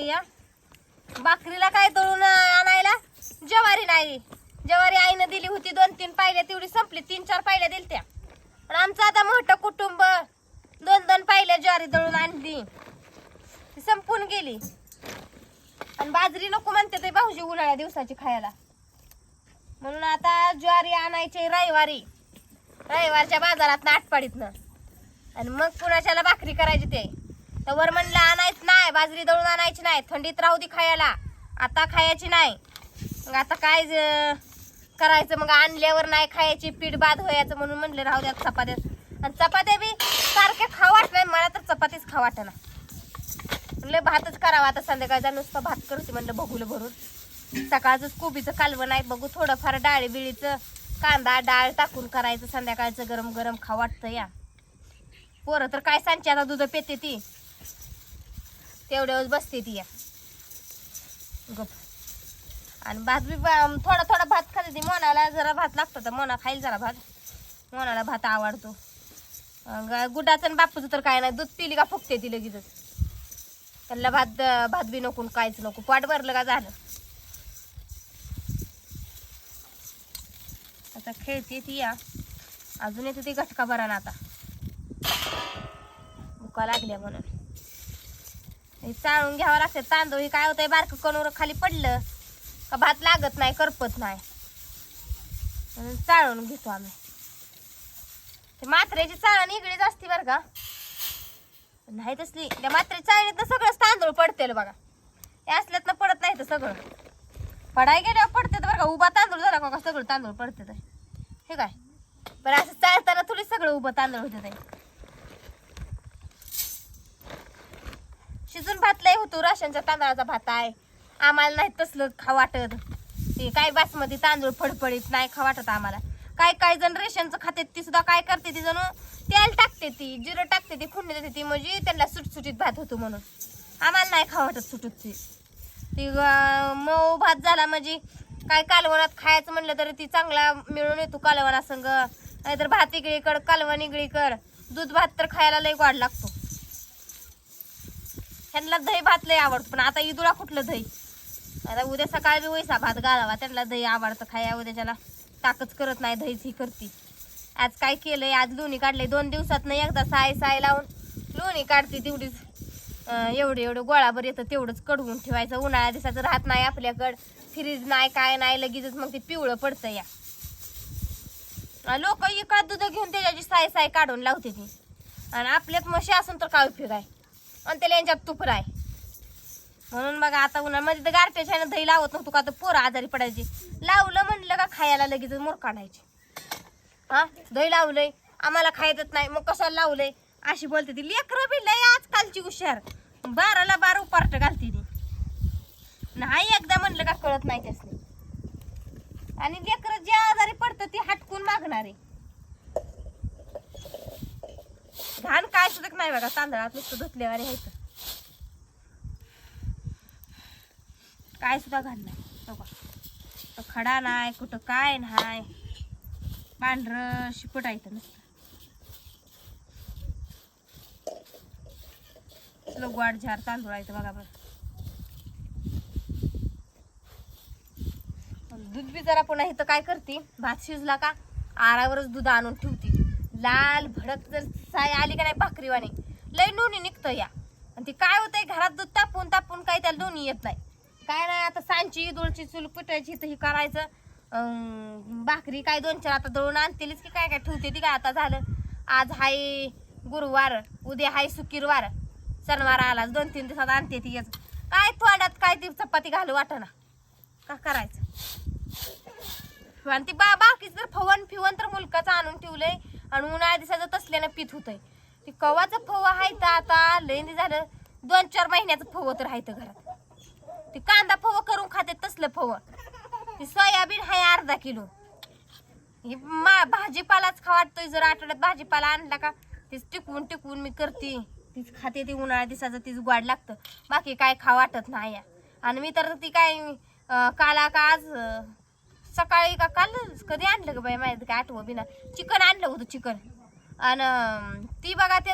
चाललोय या. भाकरीला काय तळून आणायला? ज्वारी नाही. ज्वारी आईनं दिली होती दोन तीन पायल्या तेवढी संपली. तीन चार पायल्या दिल त्या. पण आमचं आता मोठं कुटुंब दोन दोन पायल्या ज्वारी दळून आणली. ती संपून गेली. आणि बाजरी नको म्हणते ते भाऊजी उन्हाळ्या दिवसाची खायला. म्हणून आता ज्वारी आणायची रविवारी. रविवारच्या बाजारात आठपाडीतनं आणि मग कुणाच्याला भाकरी करायची ते? तर वर म्हणलं आणायच नाही बाजरी दळून आणायची नाही थंडीत राहू दे खायला. आता खायची नाही. मग आता काय करायचं? मग आणल्यावर नाही खायची पीठ बाद व्हायचं म्हणून म्हणलं राहू द्या चपात्यात. आणि चपात्या बी सारख्या खाऊ वाटत नाही. मला तर चपातीच खाऊ वाटेना म्हणलं भातच करावा आता संध्याकाळचा नुसतं भात करते म्हणलं बघूल भरून. सकाळचंच कोबीचं कालवण आहे बघू थोडंफार डाळी बिळीचं कांदा डाळ टाकून करायचं. संध्याकाळचं गरम गरम खाऊ वाटतं या. पोरं तर काय सांगते? आता दूध पेते ती. तेवढ्यावर बसते ती. या गप. आणि भात बी बा- थोडा थोडा भात खाते ती. मोनाला जरा भात लागतो तर मोना खाईल जरा भात. मोनाला भात आवडतो. गुडाचं आणि बापूचं तर काय नाही. दूध पिली का फुकते ती लगेचच. त्याला भात भात बी नको आणि काहीच नको. पाट भरलं का झालं. आता खेळते ती या. अजून येते ती घटका भरा ना आता. मुका लागल्या म्हणून. चाळून घ्यावं लागतं. तांदूळ हे काय होतंय बारकं कणूर खाली पडलं का भात लागत नाही करपत नाही. म्हणून चाळून घेतो आम्ही. ते मात्र्याची चाळण इकडेच असते बरं का. नाही तसली. त्या मात्र्याच्या चाळणीत तर सगळंच तांदूळ पडतेल बघा. हे असल्यात ना पडत नाही तर सगळं. पडाय गेल्यावर पडते बरं का. उभा तांदूळ झाला का सगळं तांदूळ पडते हे काय? बरं असं चालताना थोडी सगळं उभं तांदूळ होते शिजून भात लय होतो राशनच्या तांदळाचा भात आहे. आम्हाला नाही तसलं खा वाटत. ते काय बासमती तांदूळ फडफडीत नाही खा वाटत आम्हाला. काय काय जण रेशनचं खाते ती सुद्धा काय करते ती जणू? तेल टाकते ती जिरं टाकते ती खुंडी देते ती म्हणजे त्यांना सुटसुटीत भात होतो म्हणून. आम्हाला नाही खा वाटत सुटत ती ती मऊ भात झाला म्हणजे काय कालवणात खायचं म्हणलं तरी ती चांगला मिळून येतो कालवणा संग नाहीतर भात इकडीकड कालवण कर दूध भात तर खायला लय वाढ लागतो. ह्यांना दही भात लय आवडतो पण आता इदुळा कुठलं दही? आता उद्या सकाळी बी वैसा भात घालावा त्यांना दही आवडतं खाया उद्याच्याला ताकच करत नाही दहीच ही करती. आज काय केलंय? आज लोणी काढले दोन दिवसात नाही एकदा साय साय लावून लोणी काढते तेवढीच अं, एवढं एवढं गोळाभर येतं तेवढंच कडवून ठेवायचं. उन्हाळ्या दिवसाचं राहत नाही आपल्याकडं फ्रीज नाही काय नाही लगेचच मग ते पिवळं पडतं या. लोक इकडं दूध घेऊन त्याच्याची साय साय काढून लावते ती. आणि आपल्यात म्हशी असून तर काय उपयोग आहे? आणि त्याला यांच्यात तुपर आहे म्हणून बघा आता उन्हामध्ये तर गारठ्याच्या दही लावत नव्हतो का तर पोरं आजारी पडायची. लावलं म्हणलं का खायला लगेच मोर काढायची हा? दही लावलंय आम्हाला खायचंच नाही मग कशाला लावलंय? अशी बोलते ती लेकरं बी लय आजकालची हुशार. बाराला बारा उपार्ट घालते ती. नाही एकदा म्हणलं का कळत नाही त्यासनी. आणि लेकरं जे आजारी पडतं ते हटकून मागणार. आहे घाण काय सुद्धा नाही बघा तांदळात नुसतं धुतल्यावर ह्याचं काय सुद्धा घाण नाही. बघा. खडा नाही कुठं काय नाही. पांढरं शिपट आहे इथं नुसतं. लगवाड झार तांदूळ आहे बघा बरं. दूध बी जरा पुन्हा इथं काय करते? भात शिजला का? आरावरच दूध आणून ठेवते. लाल भडक जर साय आली का नाही भाकरीवाणी? लय लोणी निघतं या. आणि ती काय होतंय घरात दूध तापून तापून काय त्याला लोणी येत नाही. काय नाही आता सांची दोळची चूल पिटायची तर ही करायचं. भाकरी काय दोन चार आता दळून आणतीलच की काय काय ठेवते ती काय आता झालं. आज हाय गुरुवार उद्या हाय शुक्रवार शनिवार आला दोन तीन दिवसात आणते ती याच काय तोंडात काय ती चपाती घालू वाटना. का करायचं? आणि ती बा बाकीच तर फवन फिवन तर मुलकाचं आणून ठेवलंय. आणि उन्हाळ्या दिवसाचं तसल्यानं पीत होतंय. ते कवाचं फव आहे तर आता लेंदी झालं दोन चार महिन्याचं फव तर आहे घरात. ते कांदा फव करून खाते तसलं फव. ते सोयाबीन आहे अर्धा किलो. हे मा भाजीपालाच खावाटतोय जर आठवड्यात भाजीपाला आणला का तेच टिकवून टिकवून मी करते. तीच खाते ती उन्हाळ्या दिवसाचं तीच गोड लागतं. बाकी काय खा वाटत नाही. या. आणि मी तर ती काय काला का आज सकाळी का काल कधी आणलं का बाई माहिती काय आठवं बिना चिकन आणलं होतं चिकन. आणि ती बघा ते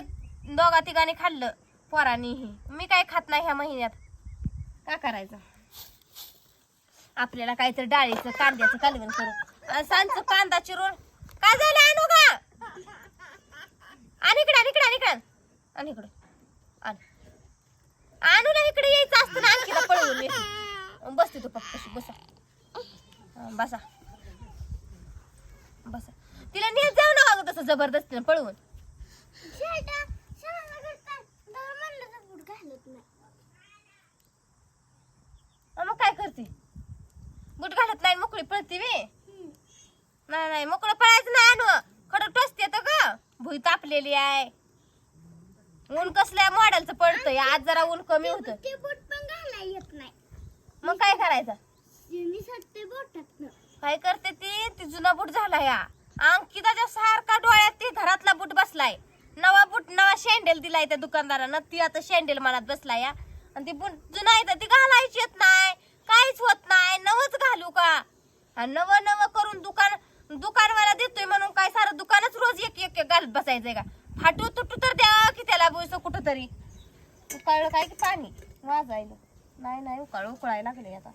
दोघा तिघांनी खाल्लं पोरांनीही मी काय खात नाही ह्या महिन्यात. काय करायचं? आपल्याला काहीतरी डाळीचं कांद्याचं कालवण करू. आणि सांजचं कांदा चिरून काय झालं आणू का आणि इकडे आणि इकडे आणि इकडे. आणि इकडे. आणू. ना इकडे यायचं असतं ना आणखी पळवून बसते तू पप्पाशी बस. बसा. बसा. तिला नेत जाऊ ना अगं तसं जबरदस्तीनं पळवून मग काय करते? बूट घालत नाही मोकळी पळते वे नाही नाही मोकळं पळायचं नाही आणू. खडं टोचते तर ग. भुई तापलेली आहे. ऊन कसल्या मॉडेलचं पडतंय? आज जरा ऊन कमी होतं. मग काय करायचं? मी काय करते ती? ती जुना बूट झाला या. अंकिताच्या सारखा डोळ्यात ती घरातला बूट बसलाय. नवा बूट नवा शेंडेल दिलाय त्या दुकानदारानं. ती आता शेंडेल मनात बसलाय या. आणि ती बूट जुना आहे तर ती घालायची येत नाही. काहीच होत नाही. नवच घालू का? नवं नव नव करून दुकान दुकानवाला देतोय म्हणून काय सारं दुकानच रोज एक एक घालत बसायचंय का? फाटू तुटू तर द्या की त्याला बुयस कुठं तरी उकाळलं काय की पाणी? वाजायला. नाही नाही उकाळ उकळायला लागले आता.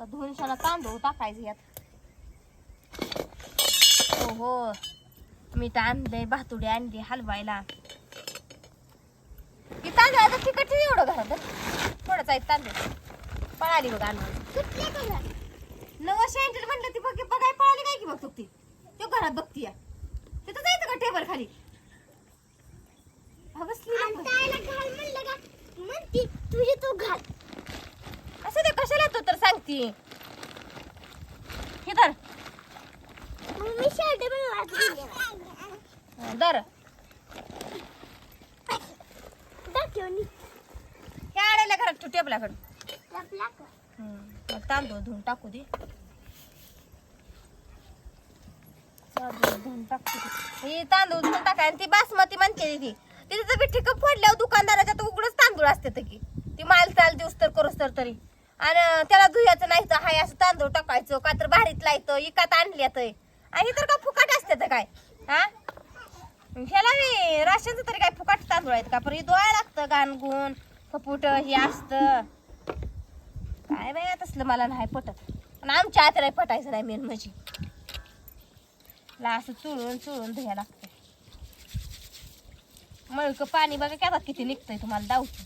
तर दोनशाला तांदूळ टाकायचे यात हो हो मीठ आणलंय भातुडी आणली हलवायला. की तांदळाचं नाही एवढं घरात. थोडंच आहे तांदूळ. पळाली बघ आणून? नवं शेंडल म्हणलं ती बघ बघाय पळाली काय की बघ ती तो? घरात बघती या. तिथं जायचं का टेबल खाली? बसली म्हणती तुझी तू घाल. कशाला तू तर सांगती? हे धर. मी शर्ट पण हा, धर. हे आणायला घरात तू टेबलाकडे तांदूळ धुवून टाकू दे. तांदूळ धुवून टाकू दे. ही तांदूळ धुवून टाकाय आणि ती बासमती म्हणते ती तिथे तर ठिक फोडल्यावर दुकानदाराच्या तर उघडच तांदूळ असते की. ती माल चाल दिवस तर करूस तर तरी. आणि त्याला धुयाचं नाही तर हाय असं तांदूळ टाकायचं का तर भारीत लायचं इकात आणल्यात आणि तर का फुकाट असते तर काय? हा? ह्याला मी राशनचं तरी काय फुकाट तांदूळ आहेत का? पण हे धुवायला लागतं घाण गुण कपूट हे असतं. काय बाय तसलं मला नाही पटत. पण आमच्या आत नाही पटायचं नाही मेन म्हणजे. ला असं चुळून चुळून धुया लागतं. मळक पाणी बघा काय आता किती निघतंय तुम्हाला दावतो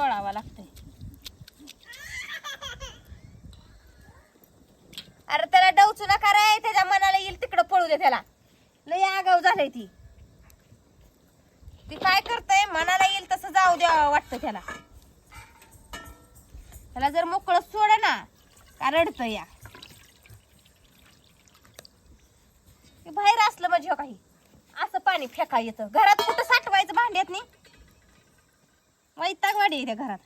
त्याला लागतंय. अरे त्याला डवचू नका रे त्याच्या मनाला येईल तिकडं पळू दे त्याला. लय आगाव झालंय ती. ती काय करतय मनाला येईल तसं जाऊ द्या वाटतं त्याला. त्याला जर मोकळं सोड ना का रडत या. बाहेर असलं म्हणजे हो काही. असं पाणी फेका येतं घरात कुठं साठवायचं भांड्यात नाही वैतागवाडी आहे त्या घरात.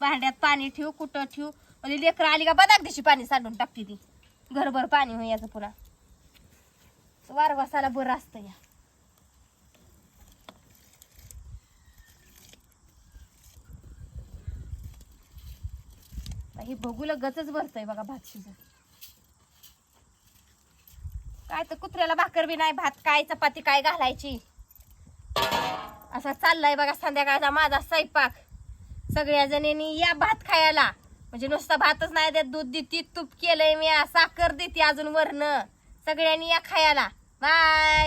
भांड्यात पाणी ठेव कुठं ठेव. म्हणजे लेकरं आली का बदाक दिशी पाणी सांडून टाकते ती. घरभर पाणी होई याचं पुन्हा. वारवासाला बरं असतं या. हे बघूला गचच भरतय बघा भात शिजून काय तर कुत्र्याला भाकर बी नाही भात काय चपाती काय घालायची? असा चाललाय बघा संध्याकाळचा माझा स्वयंपाक. सगळ्या जणींनी या भात खायला. म्हणजे नुसता भातच नाही देत दूध देते तूप केलंय मी साखर देते अजून वरनं. सगळ्यांनी या खायला. बाय!